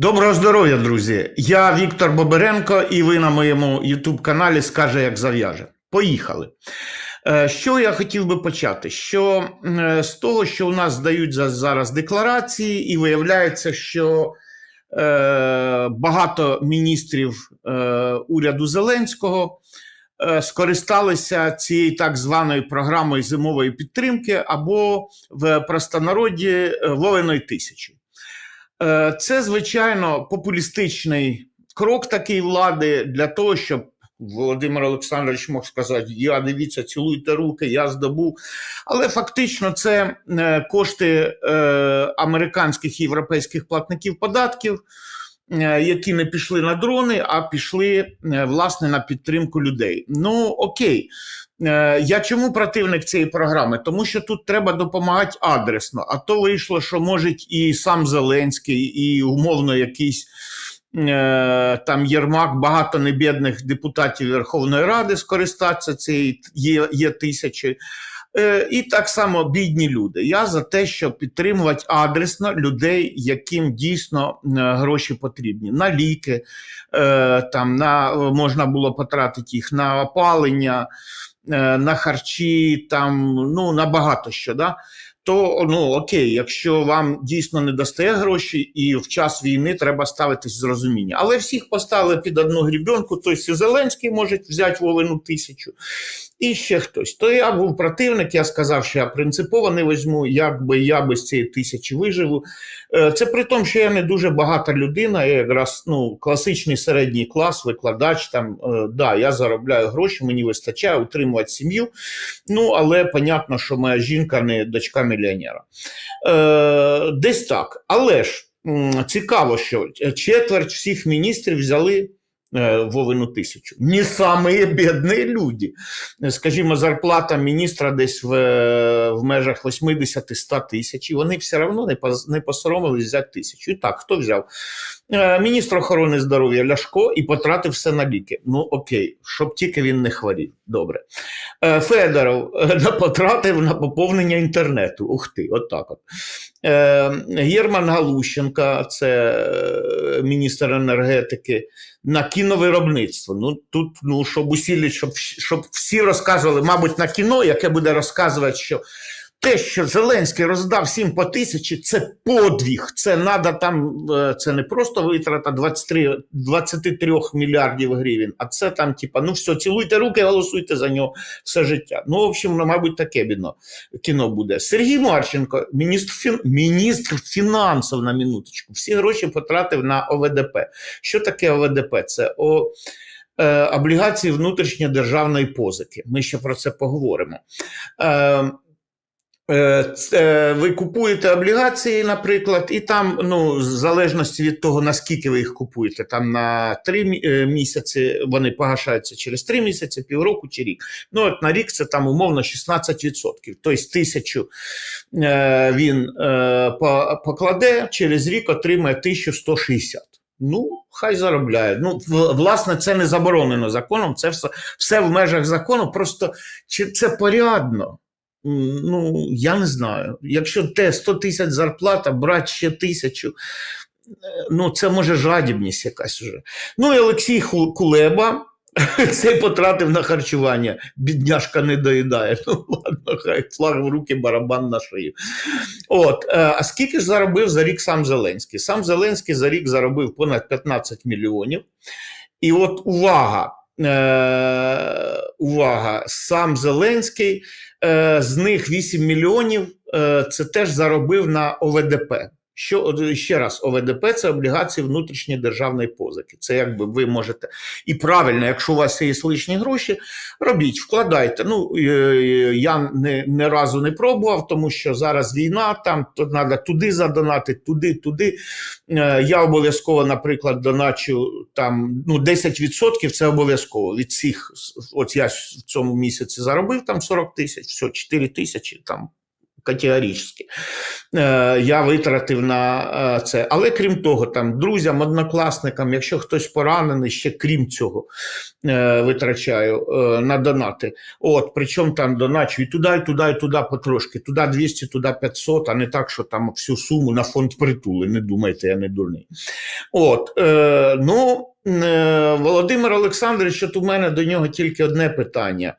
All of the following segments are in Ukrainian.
Доброго здоров'я, друзі! Я Віктор Боберенко, і ви на моєму YouTube каналі Скаже, як зав'яже. Поїхали. Е, Що я хотів би почати? Що е, з того, що у нас здають зараз декларації, і виявляється, що е, багато міністрів уряду Зеленського скористалися цією так званою програмою зимової підтримки або в простонароді Вовиної тисячі. Е, Це, звичайно, популістичний крок такої влади для того, щоб Володимир Олександрович мог сказати: Я дивіться, цілуйте руки, я здобув. Але фактично це е, кошти е, американських і європейських платників податків, які не пішли на дрони, а пішли е, власне на підтримку людей. Ну окей. Е, Я чому противник цієї програми? Тому що тут треба допомагати адресно. А то вийшло, що може і сам Зеленський, і умовно якийсь е, там Єрмак, багато небідних депутатів Верховної Ради скористатися цією є, є тисячі. Е, І так само бідні люди. Я за те, щоб підтримувати адресно людей, яким дійсно е, гроші потрібні. На ліки, е, там, на, можна було потратити їх на опалення, на харчі, там, ну, на багато що. Да? То ну окей, якщо вам дійсно не достає гроші, і в час війни треба ставитись з розуміння. Але всіх поставили під одну грібенку, тобто Зеленський може взяти Вовину тисячу, і ще хтось. То я був противник, я сказав, що я принципово не візьму, як би я без цієї тисячі виживу. Е, Це при тому, що я не дуже багата людина, я якраз ну, класичний середній клас, викладач. Там, е, да, я заробляю гроші, мені вистачає утримувати сім'ю. Ну, але понятно, що моя жінка не дочка мільйонера. Е, десь так. Але ж цікаво, що четверть всіх міністрів взяли. Е, Вовину тисячу. Не самі бідні люди. Скажімо, зарплата міністра десь в, е, в межах 80-100 тисяч, і вони все одно не, не посоромились взяти тисячу. І так, хто взяв? Е, Міністр охорони здоров'я Ляшко і потратив все на ліки. Ну окей, щоб тільки він не хворів. Добре. Е, Федоров е, потратив на поповнення інтернету. Ух ти, от. Е, Герман Галущенка, це міністр енергетики, на кіновиробництво. Ну тут, ну, щоб усілі, щоб, щоб всі розказували, мабуть, на кіно, яке буде розказувати, що те, що Зеленський роздав всім по тисячі, це подвіг. Це надо там, е, це не просто витрата 23, 23 мільярдів гривень, а це там, типа, ну все, цілуйте руки, голосуйте за нього все життя. Ну, в общем, ну, мабуть, таке бідно кіно буде. Сергій Марченко, міністр, фін... міністр фінансів на минуточку, всі гроші потратив на ОВДП. Що таке ОВДП? Це о, е, облігації внутрішньодержавної позики. Ми ще про це поговоримо. Е, Ви купуєте облігації, наприклад, і там, ну, в залежності від того, наскільки ви їх купуєте, там на три е, місяці вони погашаються через три місяці, півроку чи рік. Ну, от на рік це там умовно 16%. Тобто тисячу е, він е, покладе, через рік отримає 1160. Ну, хай заробляє. Ну, власне, це не заборонено законом, це все, все в межах закону. Просто чи це порядно? Ну, я не знаю. Якщо те 100 тисяч зарплата, брати ще тисячу, е, ну це може жадібність якась уже. Ну і Олексій Кулеба. Цей потратив на харчування. Бідняшка не доїдає. Ну ладно, хай флаг в руки, барабан на шию. От, е, а скільки ж заробив за рік сам Зеленський? Сам Зеленський за рік заробив понад 15 мільйонів. І от увага, увага, сам Зеленський, е, з них 8 мільйонів е, це теж заробив на ОВДП. Що ще раз, ОВДП це облігації внутрішньої державної позики. Це якби ви можете і правильно, якщо у вас є лишні гроші, робіть, вкладайте. Ну е, я не, не разу не пробував, тому що зараз війна, там то треба туди задонати, туди, туди. Е, Я обов'язково, наприклад, доначу там ну 10% це обов'язково від всіх. От я в цьому місяці заробив там 40 тисяч, все, 4 тисячі там Категорично. Е, Я витратив на е, це. Але крім того, там друзям, однокласникам, якщо хтось поранений, ще крім цього е, витрачаю на донати. От, причому там доначу і туди, і туди, і туди потрошки. Туди 200, туди 500, а не так, що там всю суму на фонд притули. Не думайте, я не дурний. От, ну, Володимир Олександрович, от у мене до нього тільки одне питання.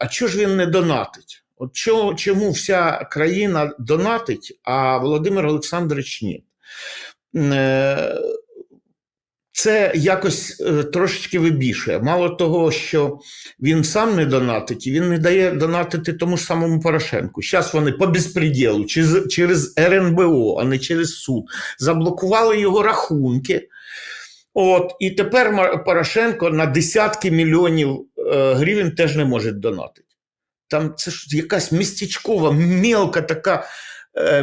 А чого ж він не донатить? От чого, чому вся країна донатить, а Володимир Олександрович ні? Е, Це якось е, трошечки вибішує. Мало того, що він сам не донатить, і він не дає донатити тому ж самому Порошенку. Зараз вони по безпреділу, через, через РНБО, а не через суд, заблокували його рахунки. От, і тепер Порошенко на десятки мільйонів е, гривень теж не може донатити. Там це ж якась містечкова, мелка така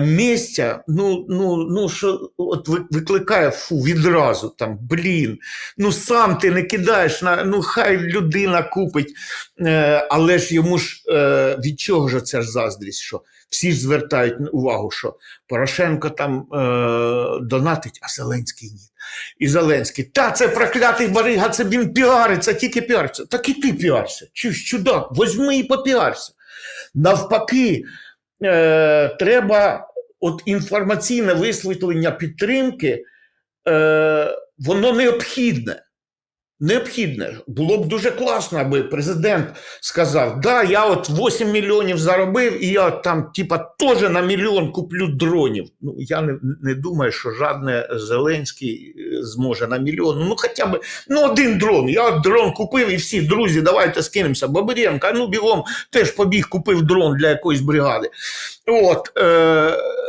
місця, ну, ну, ну, що от викликає фу відразу там, блін. Ну сам ти не кидаєш на ну хай людина купить, е, але ж йому ж е, від чого ж це ж заздрість, що всі ж звертають увагу, що Порошенко там е, донатить, а Зеленський ні. І Зеленський, та це проклятий барига, це він піариться, тільки піариться. Так і ти піарся. Чуєш, чудак, возьми і попіарся. Навпаки, е, треба от інформаційне висвітлення підтримки, е, воно необхідне. Необхідне. Було б дуже класно, аби президент сказав: да, я от 8 мільйонів заробив, і я там, типа, теж на мільйон куплю дронів. Ну, я не, не думаю, що жадне Зеленський е, зможе на мільйон. Ну, хоча б ну, один дрон. Я от дрон купив і всі, друзі, давайте скинемося. Бабиренко, ну бігом теж побіг, купив дрон для якоїсь бригади. От. Е-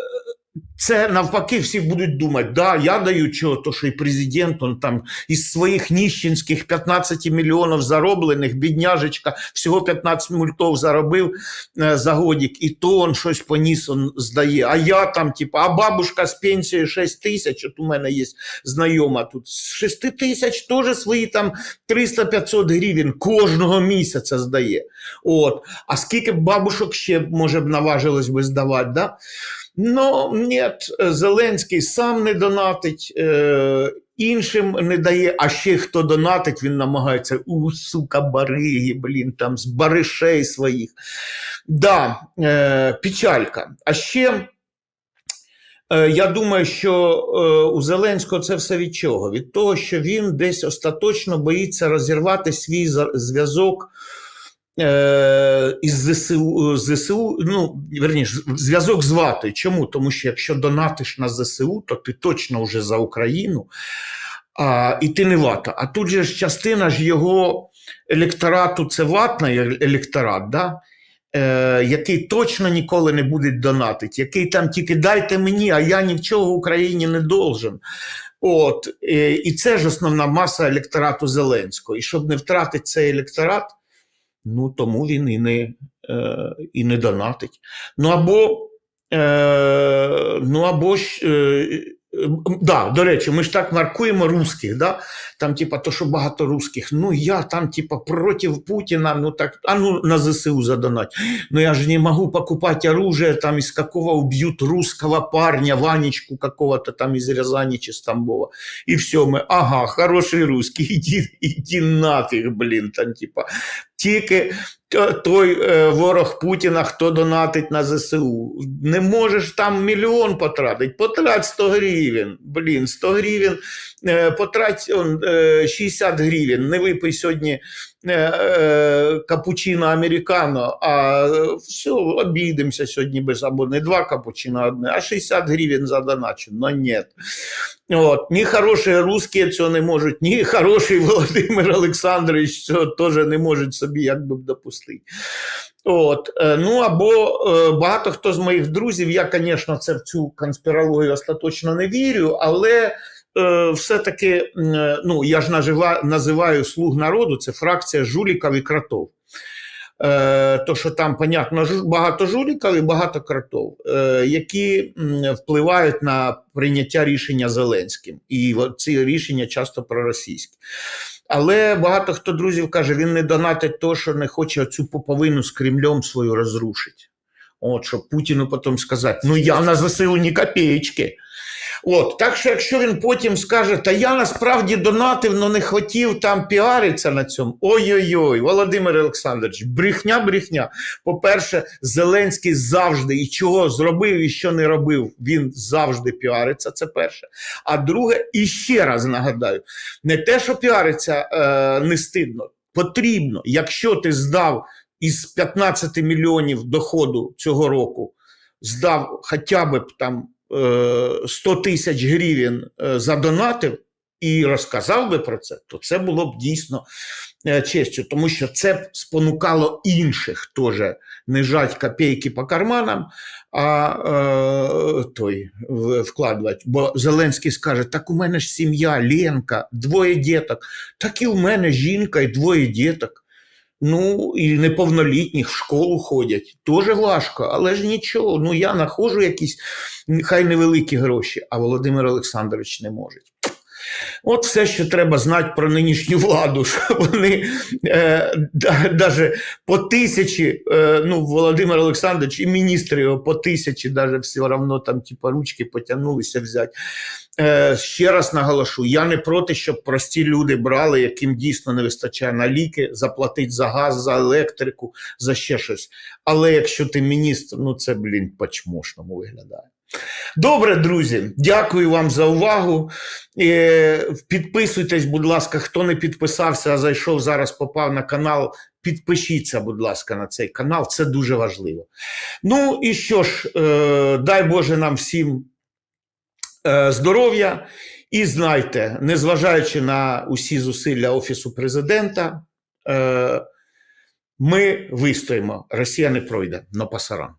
це навпаки всі будуть думати, да, я даю чого, то що і президент, он там із своїх ніщенських 15 мільйонів зароблених, бідняжечка, всього 15 мультов заробив е, за годік, і то он щось поніс, он здає. А я там, типу, а бабушка з пенсією 6 тисяч, от у мене є знайома тут, з 6 тисяч теж свої там 300-500 гривень кожного місяця здає. От. А скільки б бабушок ще, може б, наважилось би здавати, да? Ну, ні, Зеленський сам не донатить, е, іншим не дає, а ще хто донатить, він намагається, у, сука, бариги, блін, там з баришей своїх. Да, е, печалька. А ще. е, Я думаю, що е, у Зеленського це все від чого? Від того, що він десь остаточно боїться розірвати свій зв'язок е, із ЗСУ, ЗСУ, ну, верніше, зв'язок з ватою. Чому? Тому що якщо донатиш на ЗСУ, то ти точно вже за Україну, а, і ти не вата. А тут же ж частина ж його електорату це ватний електорат, да? Е, який точно ніколи не буде донатити, який там тільки дайте мені, а я нічого Україні не должен. От, е, і це ж основна маса електорату Зеленського. І щоб не втратити цей електорат, ну тому він і не, е, і не донатить. Ну або, е, ну або ж. Е, Да, до речі, ми ж так маркуємо русських, да? там, типа, то, що багато русських. Ну, я там, типа, проти Путіна, ну так, а ну на ЗСУ задонать. Ну я же не могу покупать оружие, там из какого убьют русского парня, Ванечку какого-то там из Рязани чи з Тамбова. И все, мы, ага, хороший русский, иди, иди нафиг, блин, там, типа, тільки той е, ворог Путіна, хто донатить на ЗСУ. Не можеш там мільйон потратити, потрать 100 гривень. Блін, 100 гривень, е, потрать он, е, 60 гривень. Не випий сьогодні капучино американо, а все, обійдемося сьогодні без або не два капучино, одне, а 60 гривень задоначу. Но ні. От, ні хороші русські цього не можуть, ні хороший Володимир Олександрович цього теж не можуть собі якби допустити. От, е, ну або е, багато хто з моїх друзів, я, звісно, це в цю конспірологію остаточно не вірю, але е, все-таки, ну, я ж називаю слуг народу, це фракція жуліків і кротов. Е, то, що там, понятно, багато жуліків і багато кротов, е, які впливають на прийняття рішення Зеленським. І ці рішення часто проросійські. Але багато хто друзів каже, він не донатить то, що не хоче цю поповину з Кремлем свою розрушити. От, щоб Путіну потім сказати, ну я на ЗСУ ні копеечки. От, так що, якщо він потім скаже, та я насправді донатив, але не хотів там піаритися на цьому. Ой-ой-ой, Володимир Олександрович, брехня, брехня. По-перше, Зеленський завжди і чого зробив і що не робив, він завжди піариться. Це перше. А друге, і ще раз нагадаю: не те, що піариться е, не стидно, потрібно, якщо ти здав із 15 мільйонів доходу цього року, здав хоча б там 100 тисяч гривень е, задонатив і розказав би про це, то це було б дійсно е, честю, тому що це б спонукало інших теж не жать копійки по карманам, а е, той вкладувати. Бо Зеленський скаже: так у мене ж сім'я, Ленка, двоє діток, так і у мене жінка і двоє діток. Ну, і неповнолітніх в школу ходять. Дуже важко, але ж нічого. Ну, я нахожу якісь хай невеликі гроші, а Володимир Олександрович не може. От все, що треба знати про нинішню владу, що вони е, по тисячі, е, ну, Володимир Олександрович і міністри його по тисячі, даже все одно там, типа, ручки потягнулися взяти. Е, ще раз наголошу, я не проти, щоб прості люди брали, яким дійсно не вистачає на ліки, заплатити за газ, за електрику, за ще щось. Але якщо ти міністр, ну це, блін, по-чмошному виглядає. Добре, друзі, дякую вам за увагу. Е, Підписуйтесь, будь ласка, хто не підписався, а зайшов зараз, попав на канал. Підпишіться, будь ласка, на цей канал, це дуже важливо. Ну і що ж, е, дай Боже нам всім е, здоров'я. І знайте, незважаючи на усі зусилля Офісу президента, ми вистоїмо. Росія не пройде, но пасаран.